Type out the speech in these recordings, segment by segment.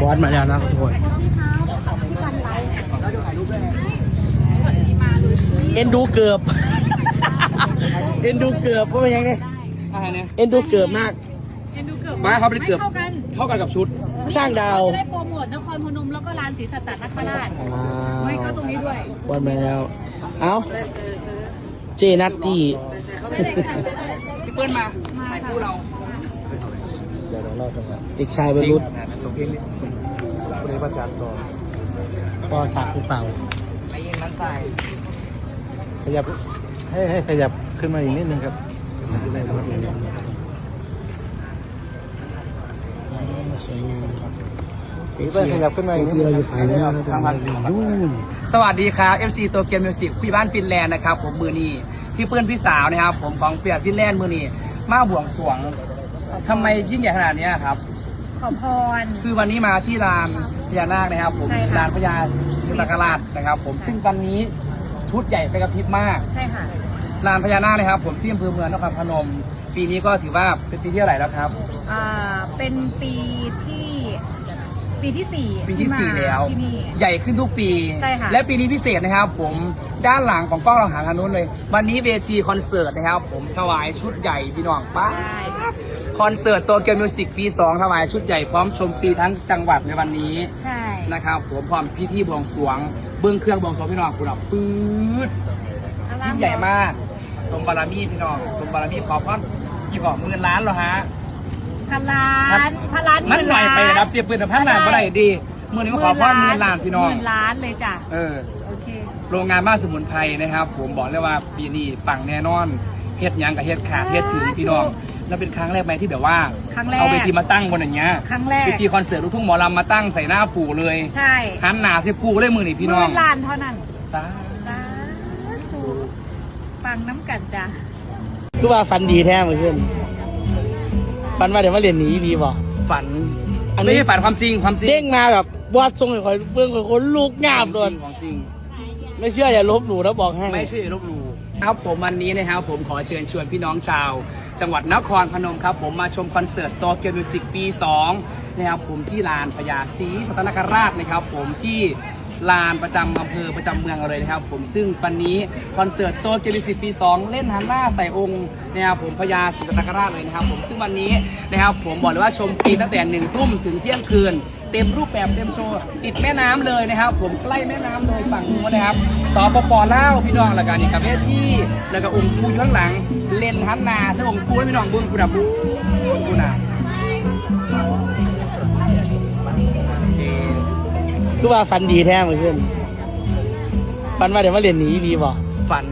บอสมาแล้วนะทุกคนเอ็นดูเกือบ เอ็นดูเกือบเพราะเป็นยังไงอะไรเนี่ยเอ็นดูเกือบมากเอ็นดูเกือบไม่เขาไม่ได้เกือบเข้ากันเข้ากันกับชุด สร้างดาวจะได้โปรโมทนครพนมแล้วก็ร้านศรีสัตตนคราชว้าไม่ก็ตรงนี้ด้วยบอสมาแล้ว เอาเจนัตตี้พี่เปิ้ลมาใส่คู่เราเด็กชายบรรลุ ส่งเพลงนี้คุณประจักษ์ต่อปอสักหรือเปล่าไปยิงนั้นใส่ขยับให้ให้ขยับขึ้นมาอีกนิดนึงครับสวยงามครับพี่เปิ้ลขยับขึ้นมาอีกนิดนึงเราอยู่ฝ่ายนี้เราทำนู่นสวัสดีครับ FC ตัวเกมมิวสิกพี่บ้านฟินแลนด์นะครับ ผมมือนีพี่เปิ้ลพี่สาวนะครับ ผมของเปียฟินแลนด์มือนีมาบวงสรวงทำไมยิ่งใหญ่ขนาดเนี้ยครับ ขอพร คือวันนี้มาที่ลานพญานาคนะครับผมใช่ค่ะ ลานพญาสุตกราชนะครับ ผมซึ่งวันนี้ชุดใหญ่ไปกระพริบมาก ใช่ค่ะ ลานพญานาคนะครับผมที่อำเภอเมืองนครพนม ปีนี้ก็ถือว่าเป็นปีที่เท่าไหร่แล้วครับ อ่า เป็นปีที่ ปีที่สี่ปีที่สี่มาแล้ว ที่นี่ ใหญ่ขึ้นทุกปี ใช่ค่ะและปีนี้พิเศษนะครับ ผมด้านหลังของกล้องเราหาทางนู้นเลย วันนี้เวทีคอนเสิร์ตนะครับ ผมถวายชุดใหญ่พี่น้องป้าใช่ คอนเสิร์ตตัวเกมมิวสิกปี2ถวายชุดใหญ่พร้อมชมฟรีทั้งจังหวัดในวันนี้ใช่ นะครับ ผมพร้อมพิธีบวงสรวงเบื้องเครื่องบวงสรวงพี่น้องคุณอะปื๊ดอลัยิ่งงใหญ่มาก สมบารมีพี่น้อง สมบารมีขอพรกี่บอกหมื่นล้านเหรอฮะ พันล้านพันล้านมันหน่อยไปนะครับเทียบปืนกับพันล้านก็ได้ดีมื่อนี้มาขอพรหมื่นล้านพี่น้องหมื่นล้านเลยจ้ะเออโอเคโรงงานบ้านสมุนไพรนะครับ ผมบอกเลยว่าปีนี้ปังแน่นอนเฮ็ดหยังกับเฮ็ดขาดเฮ็ดถึงพี่น้องแล้วเป็นครั้งแรกไหมที่แบบว่าครั้งแรกเอาเวทีมาตั้งบนอย่างเงี้ยครั้งแรกเวทีคอนเสิร์ตลูกทุ่งหมอลำมาตั้งใส่หน้าปู่เลยใช่หันหน้าใส่ปู่เลยมือนี่พี่น้องหมื่นล้านเท่านั้นสาสาธุปังน้ำกันจ้ะคือว่าฟันดีแท้เมื่อคืน ฟันว่าเดี๋ยวมาเรียนหนีดีบอกฝัน อันนี้ไม่ใช่ฝันความจริงความจริงเด้งมาแบบวาดทรงให้คอยเบื้องคอยคนลูกงามโดนของจริง ไม่เชื่ออย่าลบหลู่นะบอกให้ไม่ใช่ลบหลู่ครับผมวันนี้นะครับผมขอเชิญชวนพี่น้องชาว จังหวัดนครพนมครับ ผมมาชมคอนเสิร์ตโตเกียวมิวสิกปี 2 นะครับผมที่ลานพญาศรีสัตนคราชนะครับ ผมที่ ลานประจำอำเภอประจำเมืองเลยนะครับ ผมซึ่งวันนี้คอนเสิร์ตโตเกียวมิวสิกปี2 เล่นหันน้าใส่องค์นะครับผมพญาศรีสัตนคราชเลยนะครับ ผมซึ่งวันนี้นะครับผมบอกเลยว่าชมฟรีตั้งแต่หนึ่งทุ่มถึงเที่ยงคืน เต็มรูปแบบเต็มโชว์ ติดแม่น้ำเลยนะครับ ผมใกล้แม่น้ำเลยฝั่งนู้นนะครับสปปลาวพี่น้องแล้วกันนี่กับเวทีแล้วก็องค์ปูอยู่ข้างหลัง เล่นทันนาซึ่องค์ปูให้พี่น้องบุญคุณะบุญคุณะ คือว่าฟันดีแท้เมื่อคืนฟันว่าเดี๋ยวมาเรียนหนีดีบอกฝัน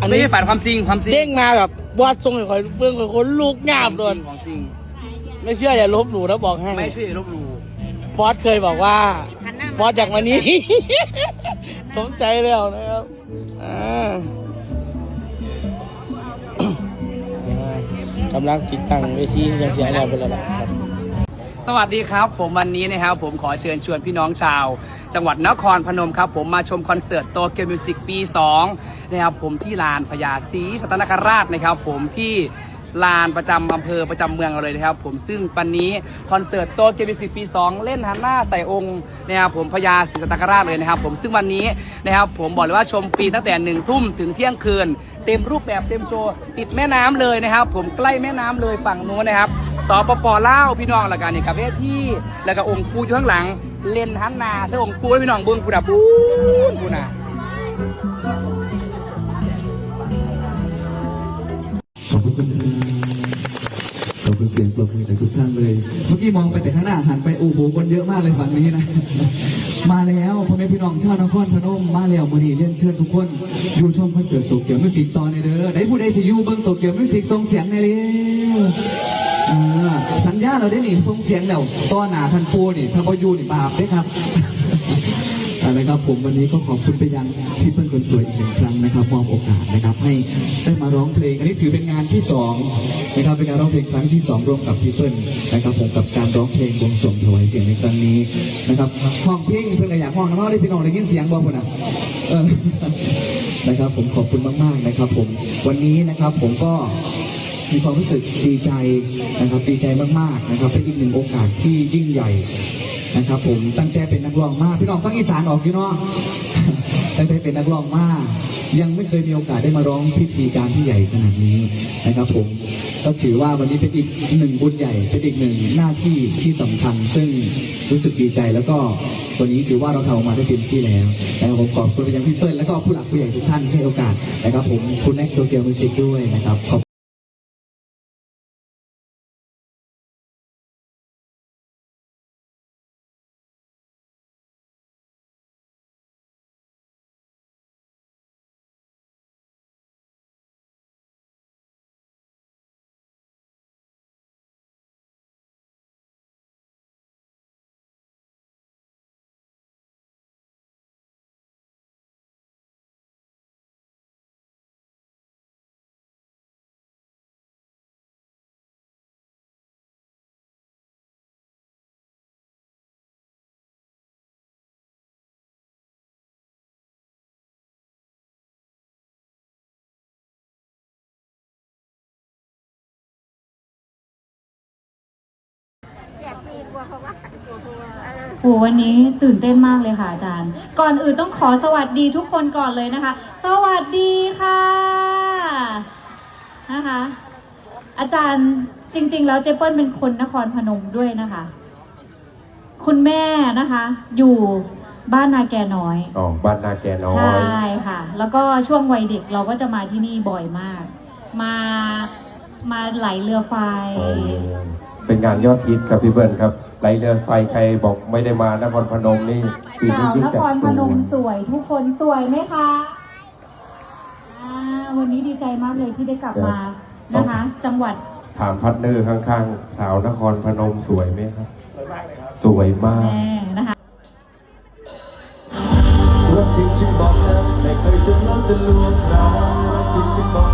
อันนี้ไม่ใช่ฝันความจริงความจริงเด้งมาแบบวาดทรงให้คอยเบื้องคอยคนลูกงามโดนของจริง ไม่เชื่ออย่าลบหลู่นะบอกให้ไม่ใช่ลบหลู่บอสเคยบอกว่าหันหน้าบอสอยากมานี้ สมใจแล้วนะครับอ่ากำลังติดตั้งเวทียังเสียงแล้วเป็นระดับครับ สวัสดีครับ ผมวันนี้นะครับผมขอเชิญชวนพี่น้องชาว จังหวัดนครพนมครับ ผมมาชมคอนเสิร์ตโตเกียวมิวสิกปี 2 นะครับผมที่ลานพญาศรีสัตนคราชนะครับ ผมที่ลานประจำอำเภอประจำเมืองเลยนะครับ ผมซึ่งวันนี้คอนเสิร์ตโตเกียวมิวสิกปี 2 เล่นหันหน้าใส่องค์นะครับผมพญาศรีสัตนคราชเลยนะครับ ผมซึ่งวันนี้นะครับผมบอกเลยว่าชมฟรีตั้งแต่หนึ่งทุ่มถึงเที่ยงคืน เต็มรูปแบบเต็มโชว์ติดแม่น้ำเลยนะครับ ผมใกล้แม่น้ำเลยฝั่งนู้นนะครับ สปปลาวพี่น้องและกันนี่กับเวทีแล้วก็องค์ปูอยู่ข้างหลัง เลนทันนาซึ่งองค์ปูให้พี่น้องบุญคุณะบุญคุณะขอบคุณขอบคุณเสียงปรบมือจากทุกท่านเลย เมื่อกี้มองไปแต่ข้างหน้าหันไปโอ้โหคนเยอะมากเลยฝั่งนี้นะ มาแล้วพ่อแม่พี่น้องชาวนครพนมมาแล้วมือนี้เรียนเชิญทุกคนอยู่ชมคอนเสิร์ตโตเกียวมิวสิกตอนในเด้อได้ผู้ใดสิอยู่เบิ้งโตเกียวมิวสิกส่งเสียงในเร็วอ่า สัญญาเราได้หนิส่งเสียงแล้วต้อนหนาท่านปูนี่ถ้านพยูนี่บาปเด้ครับอาละครับผมวันนี้ก็ขอบคุณไปยังพี่เปิ้ลคนสวยอีกหนึ่งครั้งนะครับมอบโอกาสนะครับให้ได้มาร้องเพลง อันนี้ถือเป็นงานที่สองนะครับเป็นการร้องเพลงครั้งที่สองร่วมกับพี่เปิ้ลนนะครับผมกับการร้องเพลงวงสรวงถวายเสียงในครั้งนี้นะครับห้องเพลงเพื่อนก็อยากห้องนะว่าได้พี่น้องได้ยินเสียงบ่คนอะนะครับผมขอบคุณมากๆนะครับผมวันนี้นะครับผมก็ มีความรู้สึกดีใจนะครับดีใจมากๆนะครับเป็นอีกหนึ่งโอกาสที่ยิ่งใหญ่นะครับ ผมตั้งแต่เป็นนักร้องมาพี่น้องฟังอีสานออกอยู่เนาะตั้งแต่เป็นนักร้องมายังไม่เคยมีโอกาสได้มาร้องพิธีการที่ใหญ่ขนาดนี้นะครับ ผมก็ถือว่าวันนี้เป็นอีกหนึ่งบุญใหญ่เป็นอีกหนึ่งหน้าที่ที่สำคัญ ซึ่งรู้สึกดีใจแล้วก็วันนี้ถือว่าเราทำออกมาได้เต็มที่แล้วนะครับผมขอบคุณไปยังพี่เปิ้ลแล้วก็ผู้หลักผู้ใหญ่ทุกท่านที่ให้โอกาสนะครับ ผมคุณแน็กโตเกียวมิวสิกด้วยนะครับ โอ้วันนี้ตื่นเต้นมากเลยค่ะอาจารย์ ก่อนอื่นต้องขอสวัสดีทุกคนก่อนเลยนะคะ สวัสดีค่ะนะคะ อาจารย์จริง ๆ แล้วเจเปิ้ลเป็นคนนครพนมด้วยนะคะ คุณแม่นะคะ อยู่บ้านนาแกน้อย อ๋อ บ้านนาแกน้อย ใช่ค่ะ แล้วก็ช่วงวัยเด็กเราก็จะมาที่นี่บ่อยมาก มามาไหลเรือไฟโอ้เป็นงานยอดฮิตครับพี่เบิร์นครับ ไหลเรือไฟใครบอกไม่ได้มานครพนมนี่ปีสานี้วยิ่งนจัดครพสูนงมสวยทุกคนสวยไหมคะอ่าวันนี้ดีใจมากเลยที่ได้กลับมานะคะ จังหวัดถามพัดเนอร์ข้างๆ สาวนครพนมสวยไหมครับ สวยมากแม่นะคะ รักจริงฉันบอกแล้วไม่เคยจะน้องจะลวงเรา